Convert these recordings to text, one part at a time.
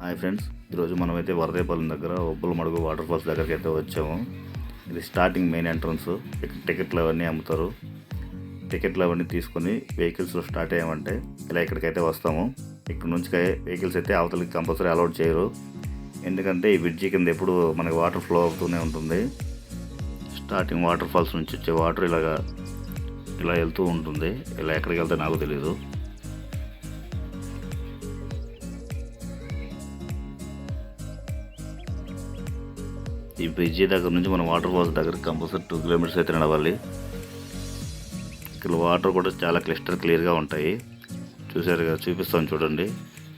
Hi friends. ఈరోజు మనమైతే వరదేపాలెం దగ్గర ఒబ్బుల మడుగు వాటర్ ఫాల్స్ దగ్గరికి అయితే వచ్చాము. ఇది స్టార్టింగ్ మెయిన్ ఎంట్రన్స్. ఇక్కడ టికెట్లు అవన్నీ అమ్ముతారు. టికెట్లు అవన్నీ తీసుకొని వెహికల్స్లో స్టార్ట్ అయ్యామంటే ఇలా ఇక్కడికైతే వస్తాము. ఇక్కడ నుంచి వెహికల్స్ అయితే అవతలకి కంపల్సరీ అలౌట్ చేయరు. ఎందుకంటే ఈ బ్రిడ్జి కింద ఎప్పుడు మనకి వాటర్ ఫ్లో అవుతూనే ఉంటుంది. స్టార్టింగ్ వాటర్ ఫాల్స్ నుంచి వచ్చే వాటర్ ఇలాగా ఇలా వెళ్తూ ఉంటుంది. ఇలా ఎక్కడికి వెళ్తే నాకు తెలియదు ఈ బ్రిడ్జి దగ్గర నుంచి మనం వాటర్ ఫాల్స్ దగ్గర కంపల్సరీ టూ కిలోమీటర్స్ అయితే నడవాలి. ఇక్కడ వాటర్ కూడా చాలా క్లిస్టర్ క్లియర్గా ఉంటాయి. చూసారు కదా చూపిస్తాను చూడండి.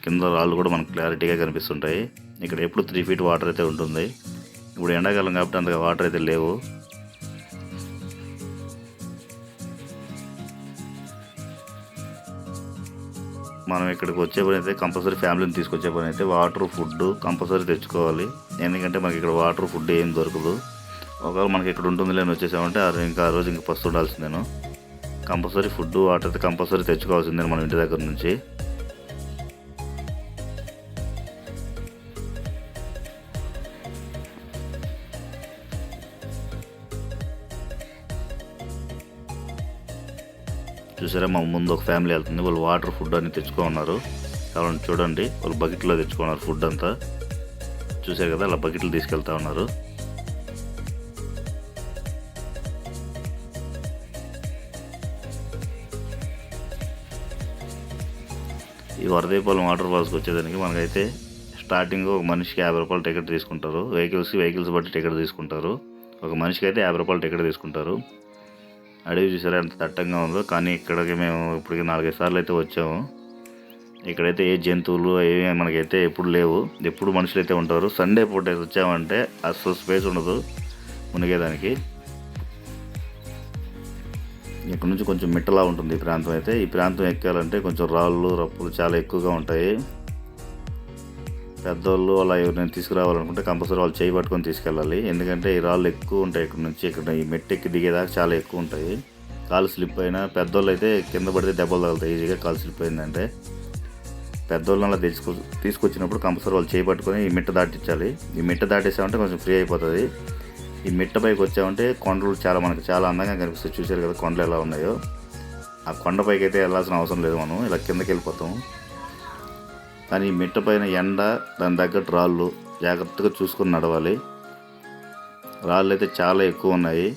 కింద రాళ్ళు కూడా మనకు క్లారిటీగా కనిపిస్తుంటాయి. ఇక్కడ ఎప్పుడు త్రీ ఫీట్ వాటర్ అయితే ఉంటుంది. ఇప్పుడు ఎండాకాలం కాబట్టి అంతగా వాటర్ అయితే లేవు. మనం ఇక్కడికి వచ్చే పని అయితే కంపల్సరీ ఫ్యామిలీని తీసుకొచ్చే పని అయితే వాటర్ ఫుడ్ కంపల్సరీ తెచ్చుకోవాలి. ఎందుకంటే మనకి ఇక్కడ వాటర్ ఫుడ్ ఏం దొరకదు. ఒకవేళ మనకి ఇక్కడ ఉంటుంది లేని వచ్చేసామంటే ఆ ఇంకా ఆ రోజు ఇంకా ఫస్ట్ ఉండాల్సిందేను. కంపల్సరీ ఫుడ్ వాటర్ అయితే కంపల్సరీ తెచ్చుకోవాల్సిందే మన ఇంటి దగ్గర నుంచి. చూసారా మా ముందు ఒక ఫ్యామిలీ వెళ్తుంది. వాళ్ళు వాటర్ ఫుడ్ అని తెచ్చుకున్నారు కావాలంటే చూడండి వాళ్ళు బకెట్లో తెచ్చుకున్నారు ఫుడ్ అంతా. చూసారు కదా అలా బకెట్లు తీసుకెళ్తా ఉన్నారు. ఈ వరదీపాలెం వాటర్ ఫాల్స్కి వచ్చేదానికి మనకైతే స్టార్టింగ్ ఒక మనిషికి యాభై రూపాయలు టికెట్ తీసుకుంటారు. వెహికల్స్ వెహికల్స్ బట్టి టికెట్ తీసుకుంటారు. ఒక మనిషికి అయితే యాభై రూపాయలు టికెట్ తీసుకుంటారు. అడవి చూసారా ఎంత దట్టంగా ఉందో. కానీ ఇక్కడికి మేము ఇప్పటికి నాలుగైదు సార్లు అయితే వచ్చాము. ఇక్కడైతే ఏ జంతువులు ఏవి మనకైతే ఎప్పుడు లేవు. ఎప్పుడు మనుషులు అయితే ఉంటారు. సండే పూట అయితే వచ్చామంటే అసలు స్పేస్ ఉండదు మునిగేదానికి. ఇక్కడ నుంచి కొంచెం మిట్టలా ఉంటుంది ఈ ప్రాంతం అయితే. ఈ ప్రాంతం ఎక్కాలంటే కొంచెం రాళ్ళు రప్పులు చాలా ఎక్కువగా ఉంటాయి. పెద్దోళ్ళు అలా ఎవరైనా తీసుకురావాలనుకుంటే కంపల్సరీ వాళ్ళు చేయి పట్టుకొని తీసుకెళ్ళాలి. ఎందుకంటే ఈ రాళ్ళు ఎక్కువ ఉంటాయి ఇక్కడ నుంచి. ఇక్కడ ఈ మెట్టు ఎక్కి దిగేదాకా చాలా ఎక్కువ ఉంటాయి. కాలు స్లిప్ అయినా పెద్దోళ్ళు అయితే కింద పడితే దెబ్బలు తగులుతాయి. ఈజీగా కాలు స్లిప్ అయిందంటే పెద్దోళ్ళని అలా తీసుకొ తీసుకొచ్చినప్పుడు కంపల్సరీ వాళ్ళు చేయి పట్టుకొని ఈ మిట్ట దాటించాలి. ఈ మిట్ట దాటేసామంటే కొంచెం ఫ్రీ అయిపోతుంది. ఈ మిట్ట పైకి వచ్చామంటే కొండలు చాలా మనకు చాలా అందంగా కనిపిస్తాయి. చూసారు కదా కొండలు ఎలా ఉన్నాయో. ఆ కొండపైకి అయితే వెళ్ళాల్సిన అవసరం లేదు మనం. ఇలా కిందకి వెళ్ళిపోతాం. కానీ మెట్ట పైన ఎండ దాని తగ్గట్టు రాళ్ళు. జాగ్రత్తగా చూసుకొని నడవాలి. రాళ్ళు అయితే చాలా ఎక్కువ ఉన్నాయి.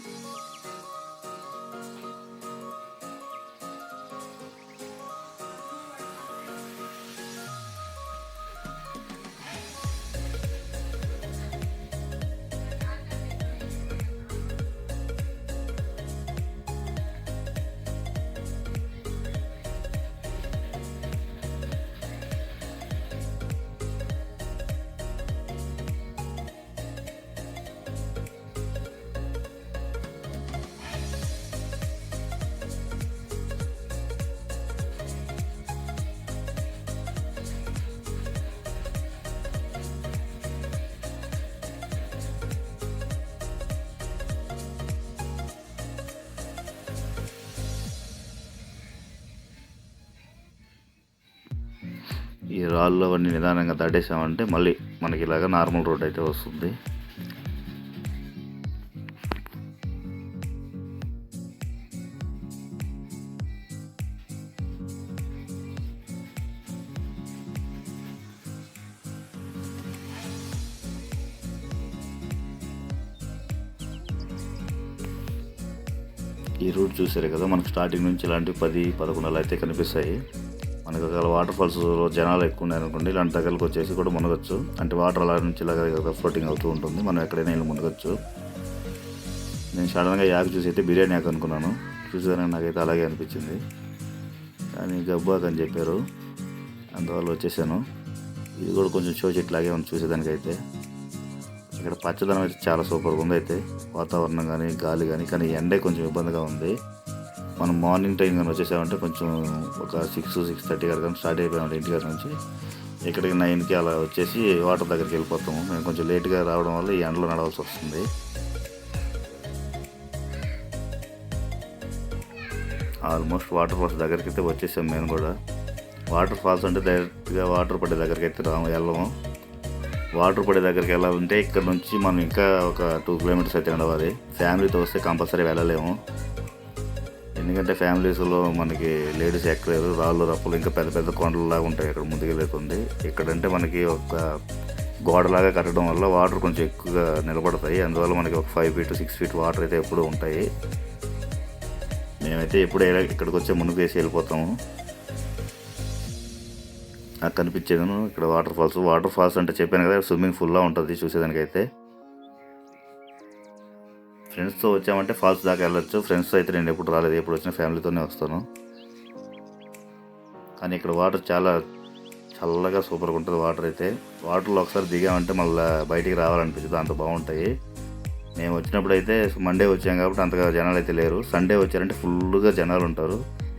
ఈ రాళ్ళు అవన్నీ నిదానంగా దాటేసామంటే మళ్ళీ మనకి ఇలాగ నార్మల్ రోడ్ అయితే వస్తుంది. ఈ రూట్ చూసారు కదా మనకు స్టార్టింగ్ నుంచి ఇలాంటి పది పదకొండులు అయితే కనిపిస్తాయి. మనకు అక్కడ వాటర్ ఫాల్స్ జనాలు ఎక్కువ ఉన్నారనుకోండి ఇలాంటి దగ్గరకు వచ్చేసి కూడా మునగచ్చు. అంటే వాటర్ అలా నుంచి ఇలా ఫ్లోటింగ్ అవుతూ ఉంటుంది. మనం ఎక్కడైనా వెళ్ళి మునగచ్చు. నేను సడన్గా యాక్ చూసి అయితే బిర్యానీ యాక్ అనుకున్నాను. చూసేదానికి నాకైతే అలాగే అనిపించింది. కానీ గబ్బాక్ అని చెప్పారు. అందువల్ల వచ్చేసాను. ఇది కూడా కొంచెం షో చెట్లాగే ఉంది చూసేదానికైతే. ఇక్కడ పచ్చదనం అయితే చాలా సూపర్గా ఉంది అయితే. వాతావరణం కానీ గాలి కానీ కానీ ఎండే కొంచెం ఇబ్బందిగా ఉంది. మనం మార్నింగ్ టైం కానీ వచ్చేసామంటే కొంచెం ఒక సిక్స్ సిక్స్ థర్టీ కానీ స్టార్ట్ అయిపోయామంటే ఇంటి దగ్గర నుంచి. ఇక్కడికి నైన్కి అలా వచ్చేసి వాటర్ దగ్గరికి వెళ్ళిపోతాము. మేము కొంచెం లేట్గా రావడం వల్ల ఈ ఎండలో నడవాల్సి వస్తుంది. ఆల్మోస్ట్ వాటర్ ఫాల్స్ దగ్గరికి అయితే వచ్చేసాం మేము కూడా. వాటర్ ఫాల్స్ అంటే డైరెక్ట్గా వాటర్ పడే దగ్గరికి అయితే రాము వెళ్ళము. వాటర్ పడే దగ్గరికి వెళ్ళాలంటే ఇక్కడ నుంచి మనం ఇంకా ఒక టూ కిలోమీటర్స్ అయితే నడవాలి. ఫ్యామిలీతో వస్తే కంపల్సరీ వెళ్ళలేము. ఎందుకంటే ఫ్యామిలీస్లో మనకి లేడీస్ ఎక్కలేరు రాళ్ళు రప్పులు ఇంకా పెద్ద పెద్ద కొండలలాగా ఉంటాయి ఇక్కడ ముందుకెళ్ళేకుంది ఇక్కడంటే మనకి ఒక గోడలాగా కట్టడం వల్ల వాటర్ కొంచెం ఎక్కువగా నిలబడతాయి. అందువల్ల మనకి ఒక five feet six feet water అయితే ఎప్పుడూ ఉంటాయి. మేమైతే ఎప్పుడు ఇక్కడికి వచ్చే మునుగు వేసి వెళ్ళిపోతాము. నాకు కనిపించేది ఇక్కడ వాటర్ ఫాల్స్. వాటర్ ఫాల్స్ అంటే చెప్పాను కదా స్విమ్మింగ్ ఫుల్లా ఉంటుంది చూసేదానికైతే. ఫ్రెండ్స్తో వచ్చామంటే ఫాల్స్ దాకా వెళ్ళొచ్చు. ఫ్రెండ్స్తో అయితే నేను ఎప్పుడు రాలేదు. ఎప్పుడు వచ్చినా ఫ్యామిలీతోనే వస్తాను. కానీ ఇక్కడ వాటర్ చాలా చల్లగా సూపర్గా ఉంటుంది వాటర్ అయితే. వాటర్లో ఒకసారి దిగామంటే మళ్ళీ బయటికి రావాలనిపిస్తుంది. అంత బాగుంటాయి. మేము వచ్చినప్పుడు అయితే మండే వచ్చాం కాబట్టి అంతగా జనాలు అయితే లేరు. సండే వచ్చారంటే ఫుల్గా జనాలు ఉంటారు.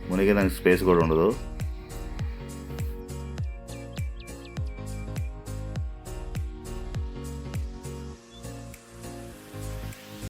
మునిగే దానికి స్పేస్ కూడా ఉండదు.